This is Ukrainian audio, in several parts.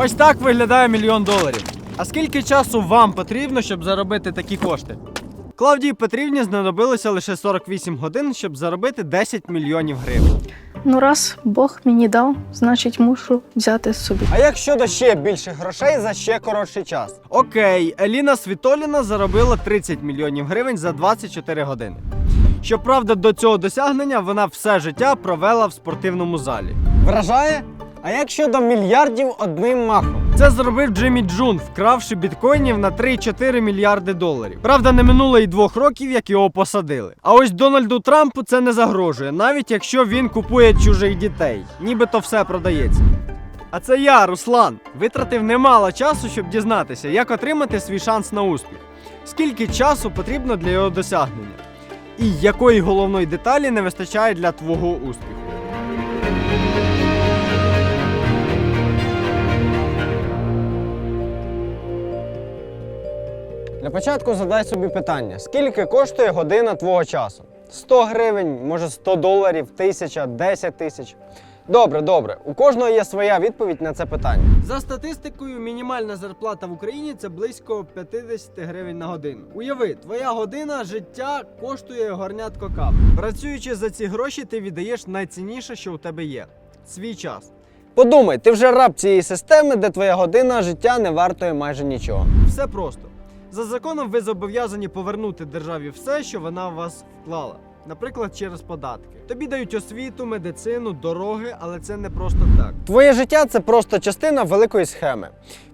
Ось так виглядає мільйон доларів. А скільки часу вам потрібно, щоб заробити такі кошти? Клавдії Петрівні знадобилося лише 48 годин, щоб заробити 10 мільйонів гривень. Ну, раз Бог мені дав, значить мушу взяти собі. А як щодо ще більших грошей за ще коротший час? Окей, Еліна Світоліна заробила 30 мільйонів гривень за 24 години. Щоправда, до цього досягнення вона все життя провела в спортивному залі. Вражає? А як щодо мільярдів одним махом? Це зробив Джиммі Джун, вкравши біткоїнів на 3-4 мільярди доларів. Правда, не минуло і двох років, як його посадили. А ось Дональду Трампу це не загрожує, навіть якщо він купує чужих дітей. Нібито все продається. А це я, Руслан, витратив немало часу, щоб дізнатися, як отримати свій шанс на успіх. Скільки часу потрібно для його досягнення? І якої головної деталі не вистачає для твого успіху? Для початку задай собі питання: скільки коштує година твого часу? 100 гривень, може 100 доларів, 1000, 10 тисяч. Добре, добре. У кожного є своя відповідь на це питання. За статистикою, мінімальна зарплата в Україні це близько 50 гривень на годину. Уяви, твоя година життя коштує горнятко кави. Працюючи за ці гроші, ти віддаєш найцінніше, що у тебе є свій час. Подумай, ти вже раб цієї системи, де твоя година життя не вартує майже нічого. Все просто. За законом ви зобов'язані повернути державі все, що вона в вас вклала. Наприклад, через податки. Тобі дають освіту, медицину, дороги, але це не просто так. Твоє життя це просто частина великої схеми.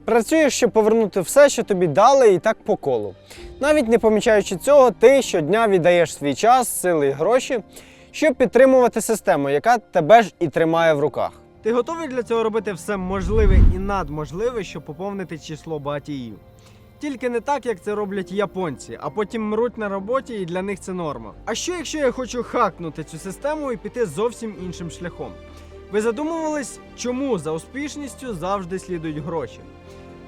Працюєш, щоб повернути все, що тобі дали, і так по колу. Навіть не помічаючи цього, ти щодня віддаєш свій час, сили і гроші, щоб підтримувати систему, яка тебе ж і тримає в руках. Ти готовий для цього робити все можливе і надможливе, щоб поповнити число багатіїв? Тільки не так, як це роблять японці, а потім мруть на роботі, і для них це норма. А що якщо я хочу хакнути цю систему і піти зовсім іншим шляхом? Ви задумувались, чому за успішністю завжди слідують гроші?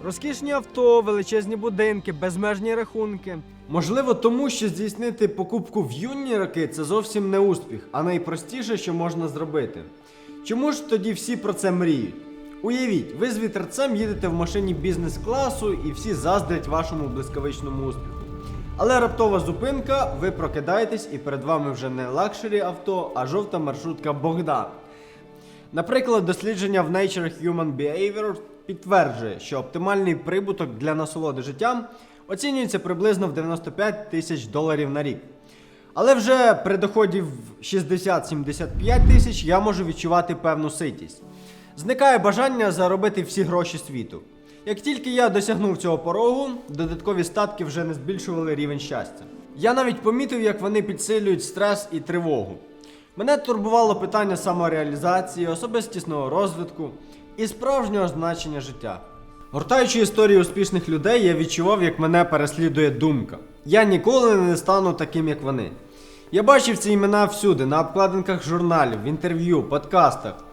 Розкішні авто, величезні будинки, безмежні рахунки. Можливо, тому що здійснити покупку в юні роки це зовсім не успіх, а найпростіше, що можна зробити. Чому ж тоді всі про це мріють? Уявіть, ви з вітерцем їдете в машині бізнес-класу і всі заздрять вашому блискавичному успіху. Але раптова зупинка, ви прокидаєтесь і перед вами вже не лакшері авто, а жовта маршрутка Богдан. Наприклад, дослідження в Nature Human Behavior підтверджує, що оптимальний прибуток для насолоди життям оцінюється приблизно в 95 тисяч доларів на рік. Але вже при доході в 60-75 тисяч я можу відчувати певну ситість. Зникає бажання заробити всі гроші світу. Як тільки я досягнув цього порогу, додаткові статки вже не збільшували рівень щастя. Я навіть помітив, як вони підсилюють стрес і тривогу. Мене турбувало питання самореалізації, особистісного розвитку і справжнього значення життя. Гортаючи історії успішних людей, я відчував, як мене переслідує думка. Я ніколи не стану таким, як вони. Я бачив ці імена всюди, на обкладинках журналів, в інтерв'ю, подкастах.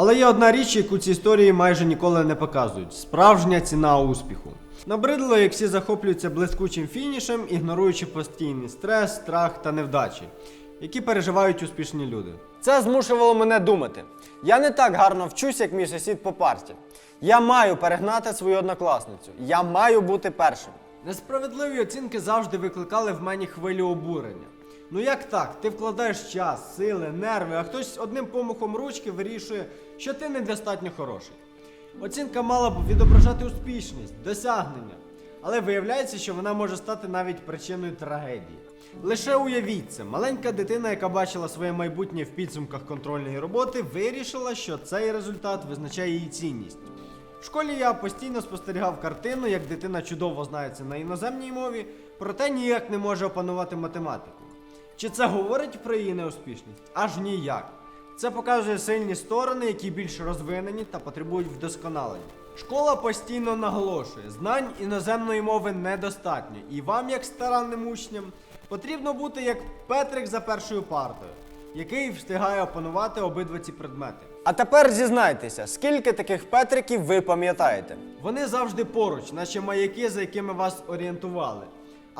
Але є одна річ, яку ці історії майже ніколи не показують: справжня ціна успіху. Набридло, як всі захоплюються блискучим фінішем, ігноруючи постійний стрес, страх та невдачі, які переживають успішні люди. Це змушувало мене думати. Я не так гарно вчусь, як мій сусід по парті. Я маю перегнати свою однокласницю. Я маю бути першим. Несправедливі оцінки завжди викликали в мені хвилю обурення. Ну як так? Ти вкладаєш час, сили, нерви, а хтось одним помахом ручки вирішує, що ти недостатньо хороший. Оцінка мала б відображати успішність, досягнення, але виявляється, що вона може стати навіть причиною трагедії. Лише уявіть це, маленька дитина, яка бачила своє майбутнє в підсумках контрольної роботи, вирішила, що цей результат визначає її цінність. В школі я постійно спостерігав картину, як дитина чудово знається на іноземній мові, проте ніяк не може опанувати математику. Чи це говорить про її неуспішність? Аж ніяк. Це показує сильні сторони, які більш розвинені та потребують вдосконалення. Школа постійно наголошує, знань іноземної мови недостатньо, і вам, як старанним учням, потрібно бути як Петрик за першою партою, який встигає опанувати обидва ці предмети. А тепер зізнайтеся, скільки таких Петриків ви пам'ятаєте? Вони завжди поруч, наче маяки, за якими вас орієнтували.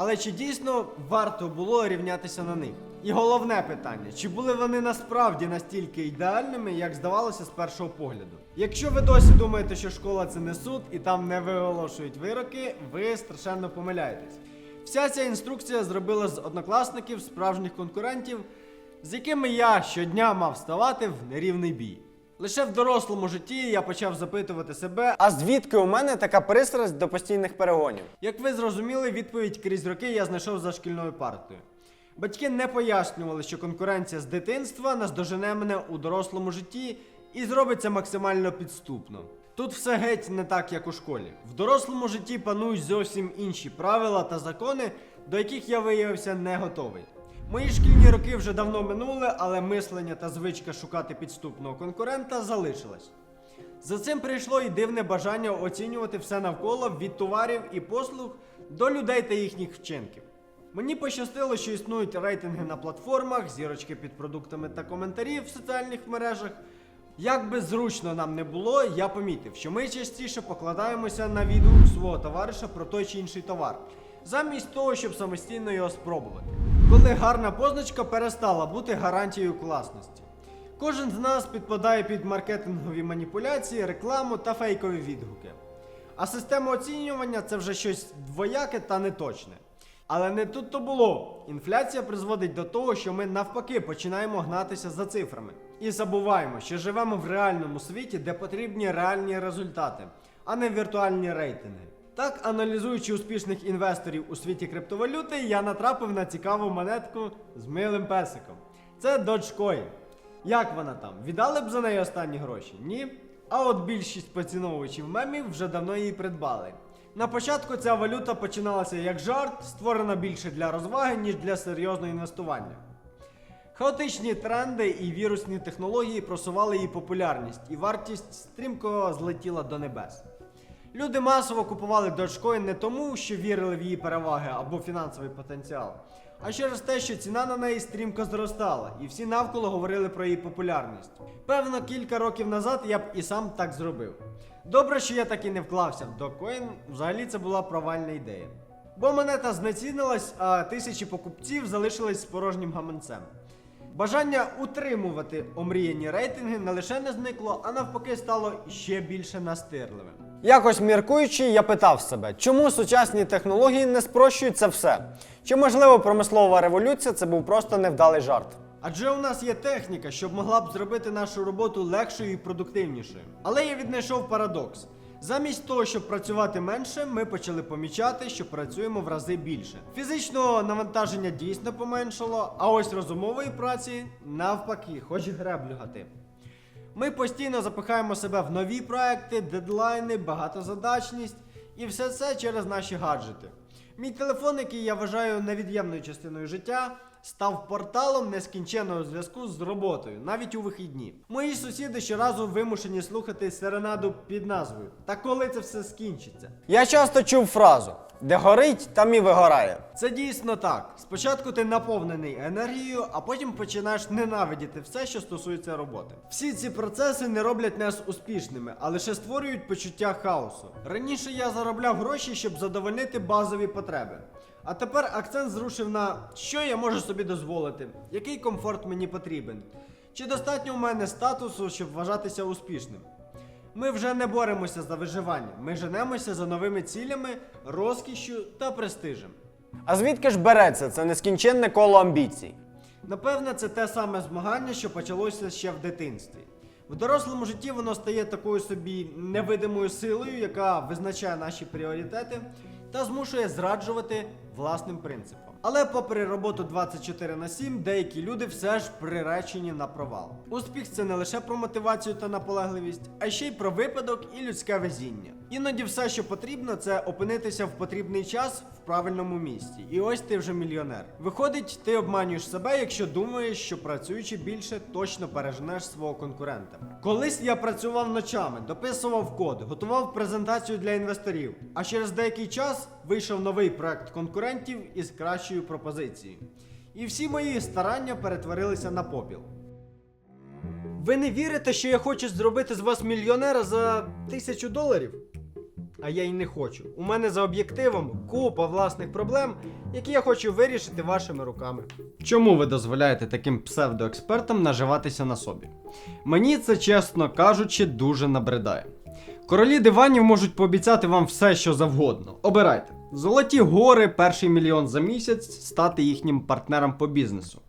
Але чи дійсно варто було рівнятися на них? І головне питання: чи були вони насправді настільки ідеальними, як здавалося з першого погляду? Якщо ви досі думаєте, що школа це не суд і там не виголошують вироки, ви страшенно помиляєтесь. Вся ця інструкція зробила з однокласників справжніх конкурентів, з якими я щодня мав ставати в нерівний бій. Лише в дорослому житті я почав запитувати себе, а звідки у мене така пристрасть до постійних перегонів? Як ви зрозуміли, відповідь крізь роки я знайшов за шкільною партою. Батьки не пояснювали, що конкуренція з дитинства наздожене мене у дорослому житті і зробиться максимально підступно. Тут все геть не так, як у школі. В дорослому житті панують зовсім інші правила та закони, до яких я виявився не готовий. Мої шкільні роки вже давно минули, але мислення та звичка шукати підступного конкурента залишилась. За цим прийшло і дивне бажання оцінювати все навколо від товарів і послуг до людей та їхніх вчинків. Мені пощастило, що існують рейтинги на платформах, зірочки під продуктами та коментарі в соціальних мережах. Як би зручно нам не було, я помітив, що ми частіше покладаємося на відгук свого товариша про той чи інший товар, замість того, щоб самостійно його спробувати. Коли гарна позначка перестала бути гарантією класності. Кожен з нас підпадає під маркетингові маніпуляції, рекламу та фейкові відгуки. А система оцінювання це вже щось двояке та неточне. Але не тут то було. Інфляція призводить до того, що ми навпаки починаємо гнатися за цифрами. І забуваємо, що живемо в реальному світі, де потрібні реальні результати, а не віртуальні рейтинги. Так, аналізуючи успішних інвесторів у світі криптовалюти, я натрапив на цікаву монетку з милим песиком. Це Dogecoin. Як вона там? Віддали б за неї останні гроші? Ні. А от більшість поціновувачів мемів вже давно її придбали. На початку ця валюта починалася як жарт, створена більше для розваги, ніж для серйозного інвестування. Хаотичні тренди і вірусні технології просували її популярність, і вартість стрімко злетіла до небес. Люди масово купували Dogecoin не тому, що вірили в її переваги або фінансовий потенціал, а через те, що ціна на неї стрімко зростала, і всі навколо говорили про її популярність. Певно, кілька років назад я б і сам так зробив. Добре, що я так і не вклався в Dogecoin, взагалі це була провальна ідея. Бо монета знецінилась, а тисячі покупців залишились з порожнім гаманцем. Бажання утримувати омріяні рейтинги не лише не зникло, а навпаки стало ще більше настирливим. Якось міркуючи, я питав себе, чому сучасні технології не спрощують це все? Чи можливо промислова революція це був просто невдалий жарт? Адже у нас є техніка, що могла б зробити нашу роботу легшою і продуктивнішою. Але я віднайшов парадокс. Замість того, щоб працювати менше, ми почали помічати, що працюємо в рази більше. Фізичного навантаження дійсно поменшало, а ось розумової праці навпаки, хоч греблю гати. Ми постійно запихаємо себе в нові проекти, дедлайни, багатозадачність і все це через наші гаджети. Мій телефон, який я вважаю невід'ємною частиною життя, став порталом нескінченного зв'язку з роботою, навіть у вихідні. Мої сусіди щоразу вимушені слухати серенаду під назвою. Та коли це все скінчиться? Я часто чув фразу: де горить, там і вигорає. Це дійсно так. Спочатку ти наповнений енергією, а потім починаєш ненавидіти все, що стосується роботи. Всі ці процеси не роблять нас успішними, а лише створюють почуття хаосу. Раніше я заробляв гроші, щоб задовольнити базові потреби. А тепер акцент зрушив на що я можу собі дозволити, який комфорт мені потрібен. Чи достатньо у мене статусу, щоб вважатися успішним? Ми вже не боремося за виживання, ми женемося за новими цілями, розкішшю та престижем. А звідки ж береться це нескінченне коло амбіцій? Напевне, це те саме змагання, що почалося ще в дитинстві. В дорослому житті воно стає такою собі невидимою силою, яка визначає наші пріоритети та змушує зраджувати власним принципам. Але попри роботу 24 на 7, деякі люди все ж приречені на провал. Успіх це не лише про мотивацію та наполегливість, а ще й про випадок і людське везіння. Іноді все, що потрібно, це опинитися в потрібний час правильному місці. І ось ти вже мільйонер. Виходить, ти обманюєш себе, якщо думаєш, що працюючи більше, точно переженеш свого конкурента. Колись я працював ночами, дописував код, готував презентацію для інвесторів. А через деякий час вийшов новий проект конкурентів із кращою пропозицією. І всі мої старання перетворилися на попіл. Ви не вірите, що я хочу зробити з вас мільйонера за тисячу доларів? А я й не хочу. У мене за об'єктивом купа власних проблем, які я хочу вирішити вашими руками. Чому ви дозволяєте таким псевдоекспертам наживатися на собі? Мені це, чесно кажучи, дуже набридає. Королі диванів можуть пообіцяти вам все, що завгодно. Обирайте. Золоті гори, перший мільйон за місяць, стати їхнім партнером по бізнесу.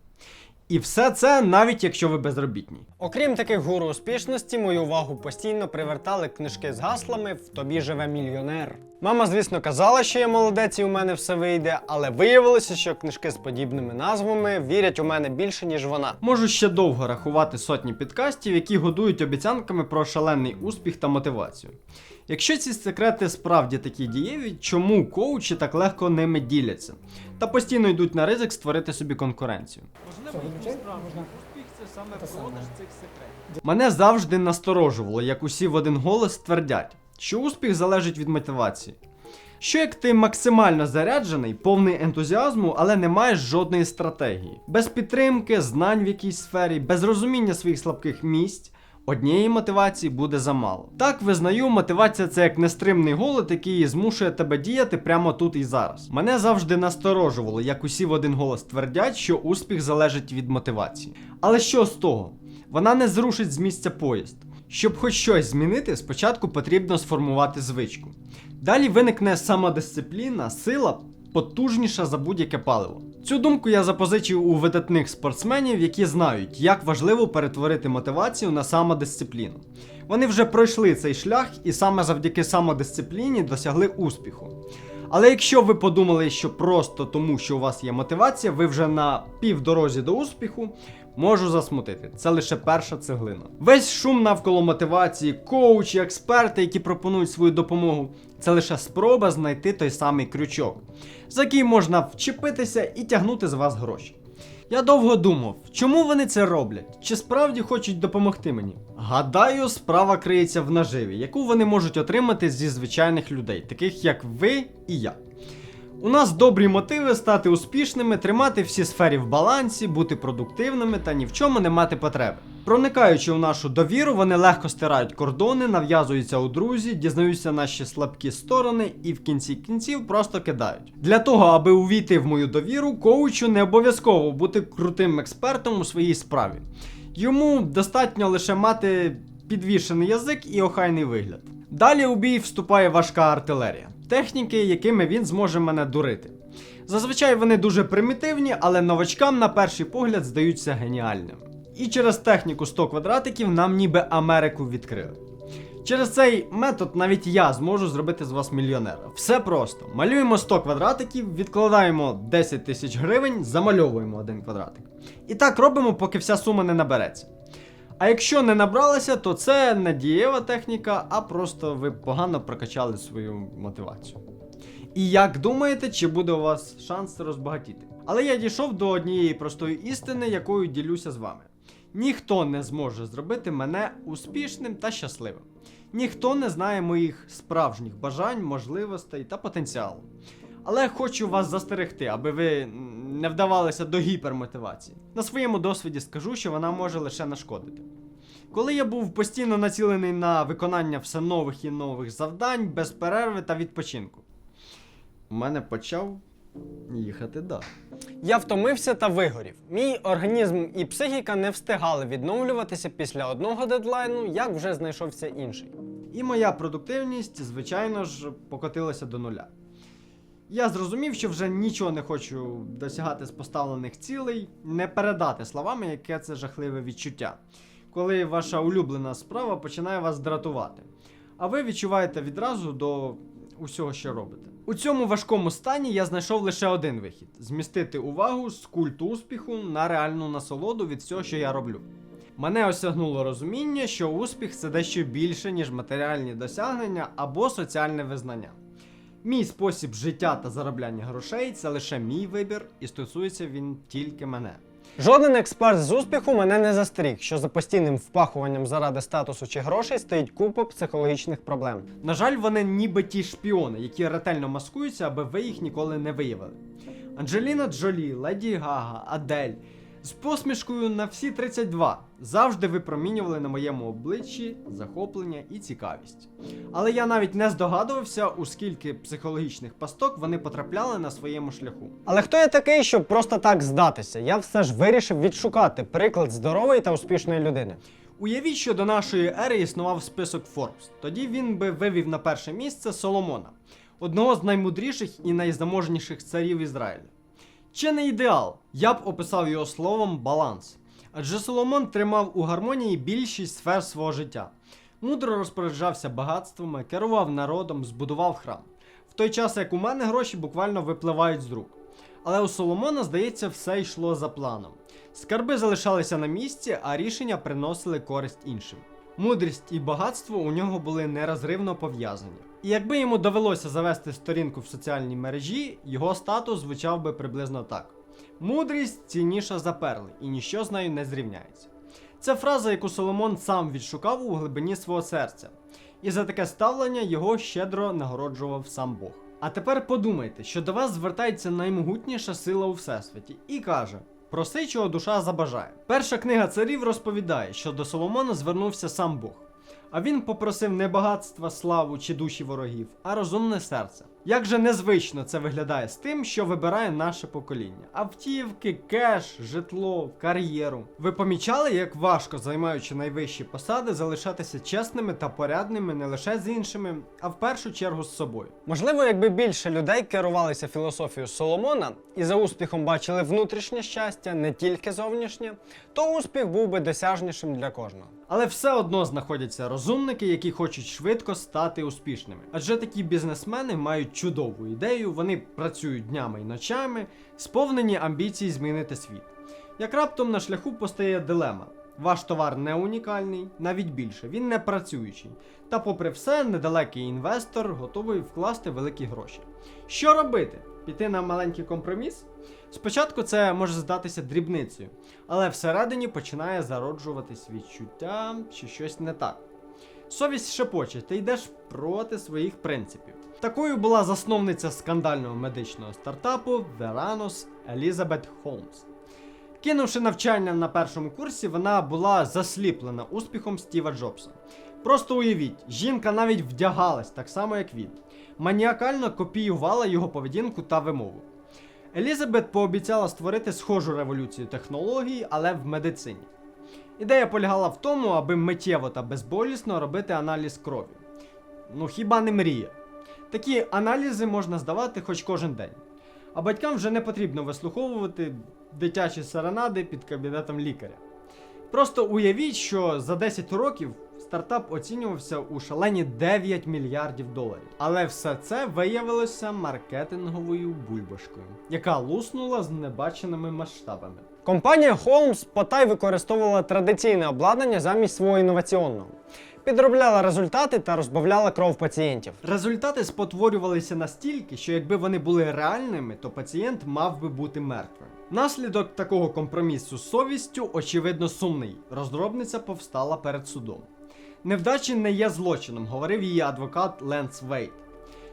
І все це навіть якщо ви безробітні. Окрім таких гуру успішності, мою увагу постійно привертали книжки з гаслами В тобі живе мільйонер. Мама, звісно, казала, що я молодець і у мене все вийде, але виявилося, що книжки з подібними назвами вірять у мене більше, ніж вона. Можу ще довго рахувати сотні підкастів, які годують обіцянками про шалений успіх та мотивацію. Якщо ці секрети справді такі дієві, чому коучі так легко ними діляться та постійно йдуть на ризик створити собі конкуренцію? Мене завжди насторожувало, як усі в один голос твердять, що успіх залежить від мотивації. Що як ти максимально заряджений, повний ентузіазму, але не маєш жодної стратегії, без підтримки, знань в якійсь сфері, без розуміння своїх слабких місць, однієї мотивації буде замало. Так визнаю, мотивація це як нестримний голод, який змушує тебе діяти прямо тут і зараз. Мене завжди насторожувало, як усі в один голос твердять, що успіх залежить від мотивації. Але що з того? Вона не зрушить з місця поїзд. Щоб хоч щось змінити, спочатку потрібно сформувати звичку. Далі виникне самодисципліна, сила потужніша за будь-яке паливо. Цю думку я запозичив у видатних спортсменів, які знають, як важливо перетворити мотивацію на самодисципліну. Вони вже пройшли цей шлях і саме завдяки самодисципліні досягли успіху. Але якщо ви подумали, що просто тому, що у вас є мотивація, ви вже на півдорозі до успіху, можу засмутити. Це лише перша цеглина. Весь шум навколо мотивації, коучі, експерти, які пропонують свою допомогу, це лише спроба знайти той самий крючок, за який можна вчепитися і тягнути з вас гроші. Я довго думав, чому вони це роблять? Чи справді хочуть допомогти мені? Гадаю, справа криється в наживі, яку вони можуть отримати зі звичайних людей, таких як ви і я. У нас добрі мотиви стати успішними, тримати всі сфері в балансі, бути продуктивними та ні в чому не мати потреби. Проникаючи в нашу довіру, вони легко стирають кордони, нав'язуються у друзі, дізнаються наші слабкі сторони і в кінці кінців просто кидають. Для того, аби увійти в мою довіру, коучу не обов'язково бути крутим експертом у своїй справі. Йому достатньо лише мати підвішений язик і охайний вигляд. Далі у бій вступає важка артилерія, техніки, якими він зможе мене дурити. Зазвичай вони дуже примітивні, але новачкам на перший погляд здаються геніальними. І через техніку 100 квадратиків нам ніби Америку відкрили. Через цей метод навіть я зможу зробити з вас мільйонера. Все просто. Малюємо 100 квадратиків, відкладаємо 10 тисяч гривень, замальовуємо один квадратик. І так робимо, поки вся сума не набереться. А якщо не набралася, то це не дієва техніка, а просто ви погано прокачали свою мотивацію. І як думаєте, чи буде у вас шанс розбагатіти? Але я дійшов до однієї простої істини, якою ділюся з вами. Ніхто не зможе зробити мене успішним та щасливим. Ніхто не знає моїх справжніх бажань, можливостей та потенціалу. Але хочу вас застерегти, аби ви не вдавалися до гіпермотивації. На своєму досвіді скажу, що вона може лише нашкодити. Коли я був постійно націлений на виконання все нових і нових завдань, без перерви та відпочинку, у мене почав їхати дах. Я втомився та вигорів. Мій організм і психіка не встигали відновлюватися після одного дедлайну, як вже знайшовся інший. І моя продуктивність, звичайно ж, покотилася до нуля. Я зрозумів, що вже нічого не хочу досягати з поставлених цілей, не передати словами, яке це жахливе відчуття, коли ваша улюблена справа починає вас дратувати. А ви відчуваєте відразу до усього, що робите. У цьому важкому стані я знайшов лише один вихід: змістити увагу з культу успіху на реальну насолоду від всього, що я роблю. Мене осягнуло розуміння, що успіх це дещо більше, ніж матеріальні досягнення або соціальне визнання. Мій спосіб життя та заробляння грошей це лише мій вибір, і стосується він тільки мене. Жоден експерт з успіху мене не застеріг, що за постійним впахуванням заради статусу чи грошей стоїть купа психологічних проблем. На жаль, вони ніби ті шпіони, які ретельно маскуються, аби ви їх ніколи не виявили. Анджеліна Джолі, Леді Гага, Адель. З посмішкою на всі 32 завжди випромінювали на моєму обличчі захоплення і цікавість. Але я навіть не здогадувався, у скільки психологічних пасток вони потрапляли на своєму шляху. Але хто я такий, щоб просто так здатися? Я все ж вирішив відшукати приклад здорової та успішної людини. Уявіть, що до нашої ери існував список Forbes. Тоді він би вивів на перше місце Соломона, одного з наймудріших і найзаможніших царів Ізраїля. Чи не ідеал? Я б описав його словом баланс. Адже Соломон тримав у гармонії більшість сфер свого життя. Мудро розпоряджався багатствами, керував народом, збудував храм. В той час, як у мене гроші буквально випливають з рук. Але у Соломона, здається, все йшло за планом. Скарби залишалися на місці, а рішення приносили користь іншим. Мудрість і багатство у нього були нерозривно пов'язані. І якби йому довелося завести сторінку в соціальній мережі, його статус звучав би приблизно так: мудрість цінніша за перли, і ніщо з нею не зрівняється. Це фраза, яку Соломон сам відшукав у глибині свого серця, і за таке ставлення його щедро нагороджував сам Бог. А тепер подумайте, що до вас звертається наймогутніша сила у всесвіті і каже: Проси, чого душа забажає. Перша книга царів розповідає, що до Соломона звернувся сам Бог. А він попросив не багатства, славу чи душі ворогів, а розумне серце. Як же незвично це виглядає з тим, що вибирає наше покоління: автівки, кеш, житло, кар'єру. Ви помічали, як важко, займаючи найвищі посади, залишатися чесними та порядними не лише з іншими, а в першу чергу з собою. Можливо, якби більше людей керувалися філософією Соломона і за успіхом бачили внутрішнє щастя, не тільки зовнішнє, то успіх був би досяжнішим для кожного. Але все одно знаходяться розумники, які хочуть швидко стати успішними. Адже такі бізнесмени мають чудову ідею, вони працюють днями і ночами, сповнені амбіцій змінити світ. Як раптом на шляху постає дилема. Ваш товар не унікальний, навіть більше, він не працюючий. Та, попри все, недалекий інвестор готовий вкласти великі гроші. Що робити? Піти на маленький компроміс? Спочатку це може здатися дрібницею, але всередині починає зароджуватись відчуття, що щось не так. Совість шепоче, ти йдеш проти своїх принципів. Такою була засновниця скандального медичного стартапу Veranos Елізабет Холмс. Кинувши навчання на першому курсі, вона була засліплена успіхом Стіва Джобса. Просто уявіть, жінка навіть вдягалась так само, як він, маніакально копіювала його поведінку та вимову. Елізабет пообіцяла створити схожу революцію технологій, але в медицині. Ідея полягала в тому, аби миттєво та безболісно робити аналіз крові. Ну хіба не мрія? Такі аналізи можна здавати хоч кожен день. А батькам вже не потрібно вислуховувати дитячі серенади під кабінетом лікаря. Просто уявіть, що за 10 років стартап оцінювався у шалені 9 мільярдів доларів. Але все це виявилося маркетинговою бульбашкою, яка луснула з небаченими масштабами. Компанія Holmes потай використовувала традиційне обладнання замість свого інноваційного. Підробляла результати та розбавляла кров пацієнтів. Результати спотворювалися настільки, що якби вони були реальними, то пацієнт мав би бути мертвим. Наслідок такого компромісу з совістю, очевидно, сумний. Розробниця повстала перед судом. Невдачі не є злочином, говорив її адвокат Ленс Вейт.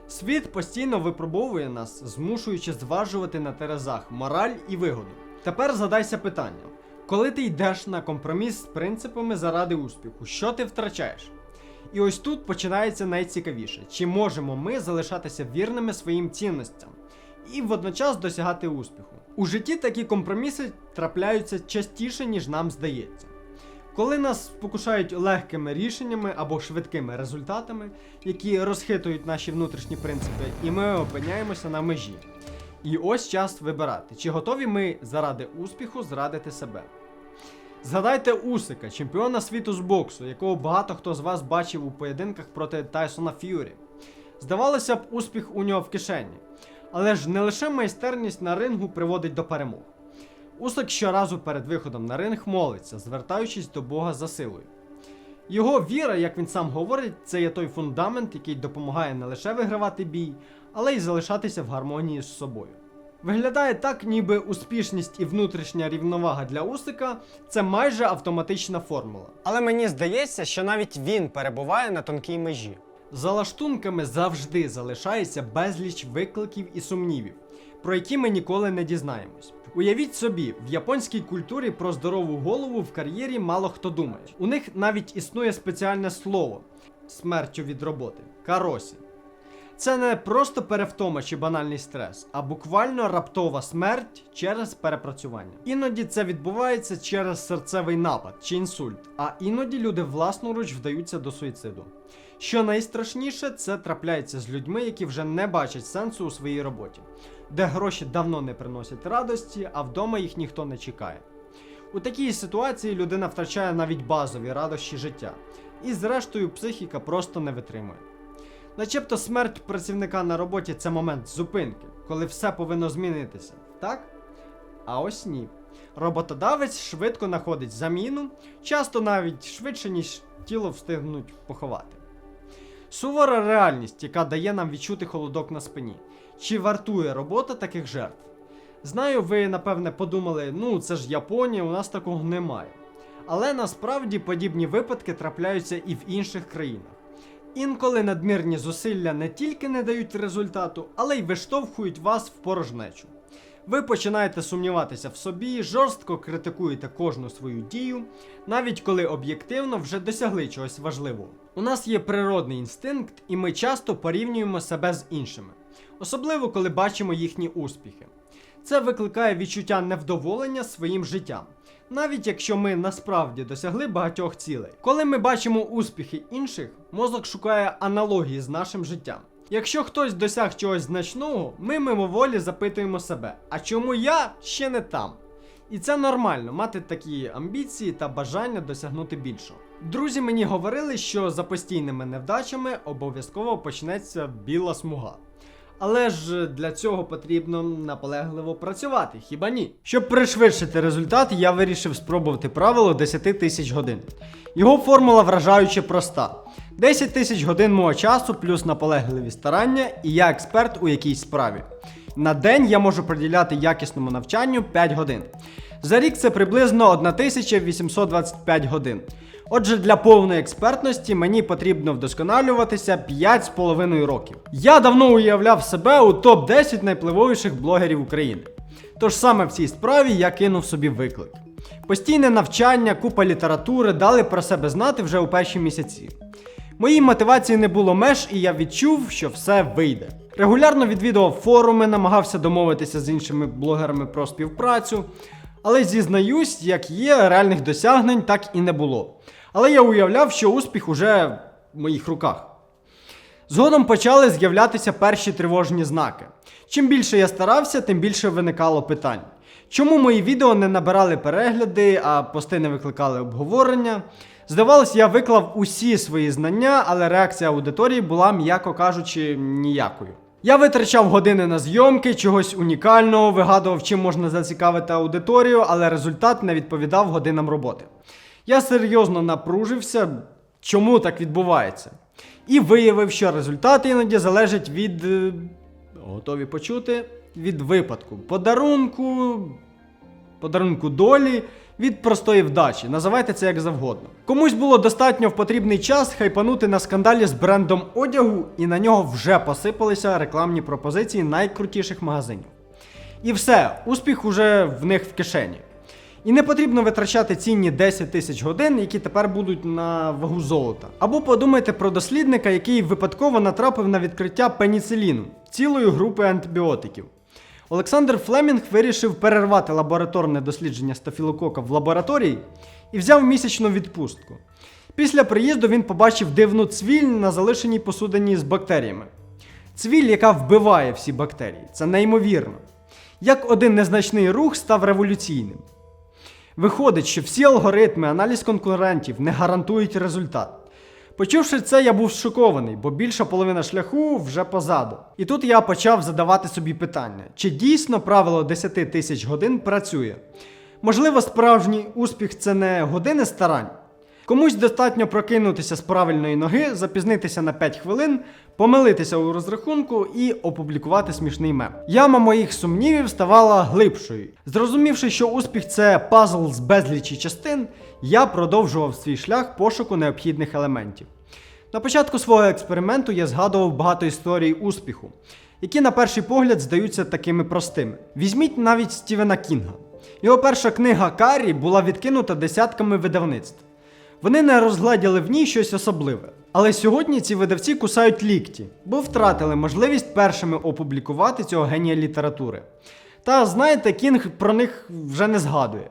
Світ постійно випробовує нас, змушуючи зважувати на терезах мораль і вигоду. Тепер задайся питанням: коли ти йдеш на компроміс з принципами заради успіху, що ти втрачаєш? І ось тут починається найцікавіше: чи можемо ми залишатися вірними своїм цінностям і водночас досягати успіху? У житті такі компроміси трапляються частіше, ніж нам здається. Коли нас спокушають легкими рішеннями або швидкими результатами, які розхитують наші внутрішні принципи, і ми опиняємося на межі. І ось час вибирати, чи готові ми заради успіху зрадити себе. Згадайте Усика, чемпіона світу з боксу, якого багато хто з вас бачив у поєдинках проти Тайсона Ф'юрі. Здавалося б, успіх у нього в кишені. Але ж не лише майстерність на рингу приводить до перемог. Усик щоразу перед виходом на ринг молиться, звертаючись до Бога за силою. Його віра, як він сам говорить, це є той фундамент, який допомагає не лише вигравати бій, але й залишатися в гармонії з собою. Виглядає так, ніби успішність і внутрішня рівновага для Усика це майже автоматична формула. Але мені здається, що навіть він перебуває на тонкій межі. За лаштунками завжди залишається безліч викликів і сумнівів. про які ми ніколи не дізнаємось. Уявіть собі, в японській культурі про здорову голову в кар'єрі мало хто думає. У них навіть існує спеціальне слово смертю від роботи каросі. Це не просто перевтома чи банальний стрес, а буквально раптова смерть через перепрацювання. Іноді це відбувається через серцевий напад чи інсульт, а іноді люди власноруч вдаються до суїциду. Що найстрашніше, це трапляється з людьми, які вже не бачать сенсу у своїй роботі, де гроші давно не приносять радості, а вдома їх ніхто не чекає. У такій ситуації людина втрачає навіть базові радощі життя, і зрештою психіка просто не витримує. Начебто смерть працівника на роботі це момент зупинки, коли все повинно змінитися, так? А ось ні. Роботодавець швидко знаходить заміну, часто навіть швидше, ніж тіло встигнуть поховати. Сувора реальність, яка дає нам відчути холодок на спині. Чи вартує робота таких жертв? Знаю, ви напевне подумали, ну це ж Японія, у нас такого немає. Але насправді подібні випадки трапляються і в інших країнах. Інколи надмірні зусилля не тільки не дають результату, але й виштовхують вас в порожнечу. Ви починаєте сумніватися в собі, жорстко критикуєте кожну свою дію, навіть коли об'єктивно вже досягли чогось важливого. У нас є природний інстинкт, і ми часто порівнюємо себе з іншими, особливо коли бачимо їхні успіхи. Це викликає відчуття невдоволення своїм життям, навіть якщо ми насправді досягли багатьох цілей. Коли ми бачимо успіхи інших, мозок шукає аналогії з нашим життям. Якщо хтось досяг чогось значного, ми мимоволі запитуємо себе, а чому я ще не там? І це нормально мати такі амбіції та бажання досягнути більшого. Друзі мені говорили, що за постійними невдачами обов'язково почнеться біла смуга. Але ж для цього потрібно наполегливо працювати, хіба ні? Щоб пришвидшити результат, я вирішив спробувати правило 10 тисяч годин. Його формула вражаюче проста: 10 тисяч годин мого часу плюс наполегливі старання, і я експерт у якійсь справі. На день я можу приділяти якісному навчанню 5 годин. За рік це приблизно 1825 годин. Отже, для повної експертності мені потрібно вдосконалюватися 5,5 років. Я давно уявляв себе у топ-10 найпливовіших блогерів України. Тож саме в цій справі я кинув собі виклик. Постійне навчання, купа літератури дали про себе знати вже у перші місяці. Моїй мотивації не було меж, і я відчув, що все вийде. Регулярно відвідував форуми, намагався домовитися з іншими блогерами про співпрацю. Але зізнаюсь, як є, реальних досягнень так і не було. Але я уявляв, що успіх уже в моїх руках. Згодом почали з'являтися перші тривожні знаки. Чим більше я старався, тим більше виникало питань. Чому мої відео не набирали перегляди, а пости не викликали обговорення? Здавалось, я виклав усі свої знання, але реакція аудиторії була, м'яко кажучи, ніякою. Я витрачав години на зйомки, чогось унікального, вигадував, чим можна зацікавити аудиторію, але результат не відповідав годинам роботи. Я серйозно напружився, чому так відбувається. І виявив, що результат іноді залежить від. е, Готові почути? Від випадку. Подарунку, подарунку долі, від простої вдачі. Називайте це як завгодно. Комусь було достатньо в потрібний час хайпанути на скандалі з брендом одягу, і на нього вже посипалися рекламні пропозиції найкрутіших магазинів. І все, успіх уже в них в кишені. І не потрібно витрачати цінні 10 тисяч годин, які тепер будуть на вагу золота. Або подумайте про дослідника, який випадково натрапив на відкриття пеніциліну, цілої групи антибіотиків. Олександр Флемінг вирішив перервати лабораторне дослідження стафілокока в лабораторії і взяв місячну відпустку. Після приїзду він побачив дивну цвіль на залишеній посудині з бактеріями. Цвіль, яка вбиває всі бактерії. Це неймовірно. Як один незначний рух став революційним. Виходить, що всі алгоритми, аналіз конкурентів не гарантують результат. Почувши це, я був шокований, бо більша половина шляху вже позаду. І тут я почав задавати собі питання: чи дійсно правило 10 тисяч годин працює? Можливо, справжній успіх це не години старань. Комусь достатньо прокинутися з правильної ноги, запізнитися на 5 хвилин, помилитися у розрахунку і опублікувати смішний мем. Яма моїх сумнівів ставала глибшою. Зрозумівши, що успіх це пазл з безлічі частин, я продовжував свій шлях пошуку необхідних елементів. На початку свого експерименту я згадував багато історій успіху. які на перший погляд здаються такими простими. Візьміть навіть Стівена Кінга. Його перша книга Карі була відкинута десятками видавництв. Вони не розгледіли в ній щось особливе. Але сьогодні ці видавці кусають лікті, бо втратили можливість першими опублікувати цього генія літератури. Та знаєте, Кінг про них вже не згадує.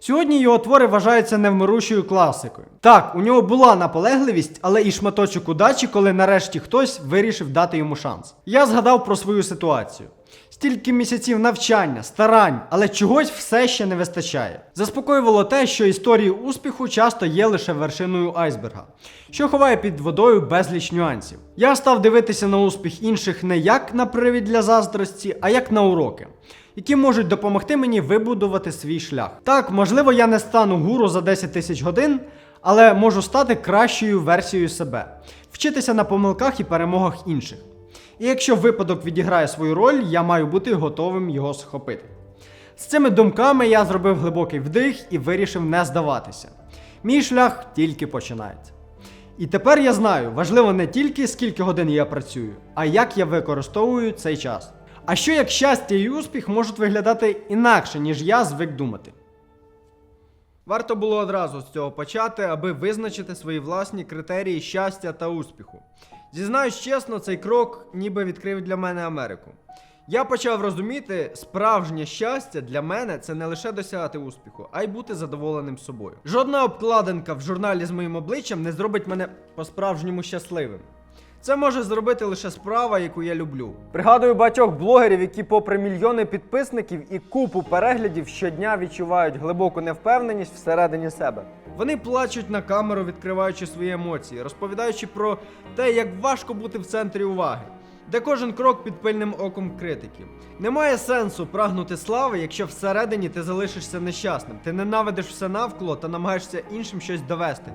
Сьогодні його твори вважаються невмирущою класикою. Так, у нього була наполегливість, але і шматочок удачі, коли нарешті хтось вирішив дати йому шанс. Я згадав про свою ситуацію. Стільки місяців навчання, старань, але чогось все ще не вистачає. Заспокоювало те, що історії успіху часто є лише вершиною айсберга, що ховає під водою безліч нюансів. Я став дивитися на успіх інших не як на привід для заздрості, а як на уроки які можуть допомогти мені вибудувати свій шлях. Так, можливо, я не стану гуру за 10 тисяч годин, але можу стати кращою версією себе, вчитися на помилках і перемогах інших. І якщо випадок відіграє свою роль, я маю бути готовим його схопити. З цими думками я зробив глибокий вдих і вирішив не здаватися. Мій шлях тільки починається. І тепер я знаю, важливо не тільки скільки годин я працюю, а як я використовую цей час. А що як щастя і успіх можуть виглядати інакше, ніж я звик думати? Варто було одразу з цього почати, аби визначити свої власні критерії щастя та успіху. Зізнаюсь чесно, цей крок ніби відкрив для мене Америку. Я почав розуміти, справжнє щастя для мене це не лише досягати успіху, а й бути задоволеним собою. Жодна обкладинка в журналі з моїм обличчям не зробить мене по-справжньому щасливим. Це може зробити лише справа, яку я люблю. Пригадую багатьох блогерів, які, попри мільйони підписників і купу переглядів, щодня відчувають глибоку невпевненість всередині себе. Вони плачуть на камеру, відкриваючи свої емоції, розповідаючи про те, як важко бути в центрі уваги, де кожен крок під пильним оком критиків. Немає сенсу прагнути слави, якщо всередині ти залишишся нещасним. Ти ненавидиш все навколо та намагаєшся іншим щось довести.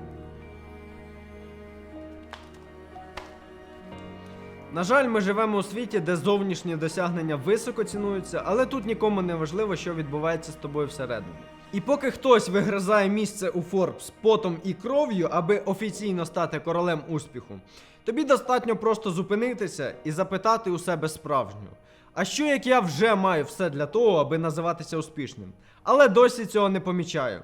На жаль, ми живемо у світі, де зовнішні досягнення високо цінуються, але тут нікому не важливо, що відбувається з тобою всередині. І поки хтось вигризає місце у Форбс потом і кров'ю, аби офіційно стати королем успіху, тобі достатньо просто зупинитися і запитати у себе справжню. А що як я вже маю все для того, аби називатися успішним, але досі цього не помічаю.